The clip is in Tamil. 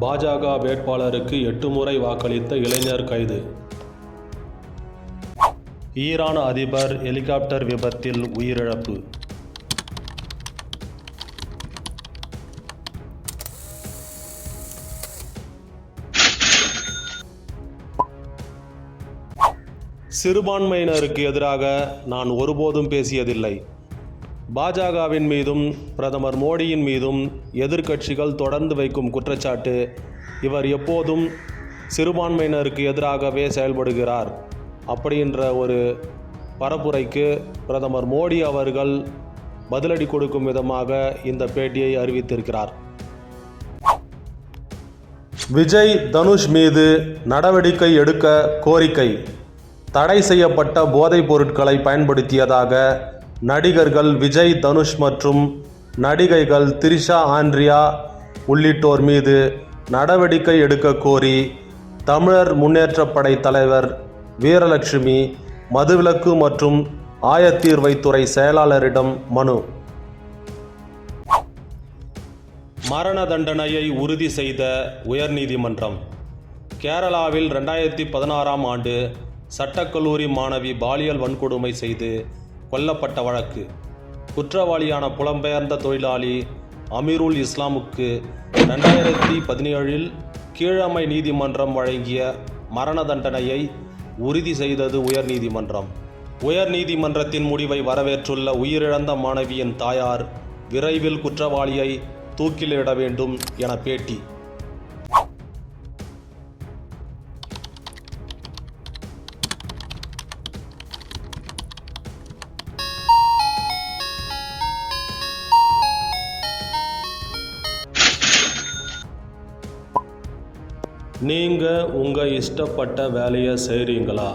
பாஜக வேட்பாளருக்கு எட்டு முறை வாக்களித்த இளைஞர் கைது. ஈரான் அதிபர் ஹெலிகாப்டர் விபத்தில் உயிரிழப்பு. சிறுபான்மையினருக்கு எதிராக நான் ஒருபோதும் பேசியதில்லை. பாஜகவின் மீதும் பிரதமர் மோடியின் மீதும் எதிர்க்கட்சிகள் தொடர்ந்து வைக்கும் குற்றச்சாட்டு. இவர் எப்போதும் சிறுபான்மையினருக்கு எதிராகவே செயல்படுகிறார். அப்படின்ற ஒரு பரப்புரைக்கு பிரதமர் மோடி அவர்கள் பதிலடி கொடுக்கும் விதமாக இந்த பேட்டியை அறிவித்திருக்கிறார். விஜய் தனுஷ் மீது நடவடிக்கை எடுக்க கோரிக்கை. தடை செய்யப்பட்ட போதைப் பொருட்களை பயன்படுத்தியதாக நடிகர்கள் விஜய் தனுஷ் மற்றும் நடிகைகள் திரிஷா ஆண்ட்ரியா உள்ளிட்டோர் மீது நடவடிக்கை எடுக்க கோரி தமிழர் முன்னேற்றப் படை தலைவர் வீரலட்சுமி மதுவிலக்கு மற்றும் ஆயத்தீர்வைத்துறை செயலாளரிடம் மனு. மரண தண்டனையை உறுதி செய்த உயர்நீதிமன்றம். கேரளாவில் ரெண்டாயிரத்தி பதினாறாம் ஆண்டு சட்டக்கல்லூரி மாணவி பாலியல் வன்கொடுமை செய்து கொல்லப்பட்ட வழக்கு. குற்றவாளியான புலம்பெயர்ந்த தொழிலாளி அமீருல் இஸ்லாமுக்கு ரெண்டாயிரத்தி பதினேழில் கீழமை நீதிமன்றம் வழங்கிய மரண தண்டனையை உறுதி செய்தது உயர்நீதிமன்றம் உயர்நீதிமன்றத்தின் முடிவை வரவேற்றுள்ள உயிரிழந்த மாணவியின் தாயார் விரைவில் குற்றவாளியை தூக்கிலிட வேண்டும் என பேட்டி. நீங்கள் உங்கள் இஷ்டப்பட்ட வேலையை செய்கிறீங்களா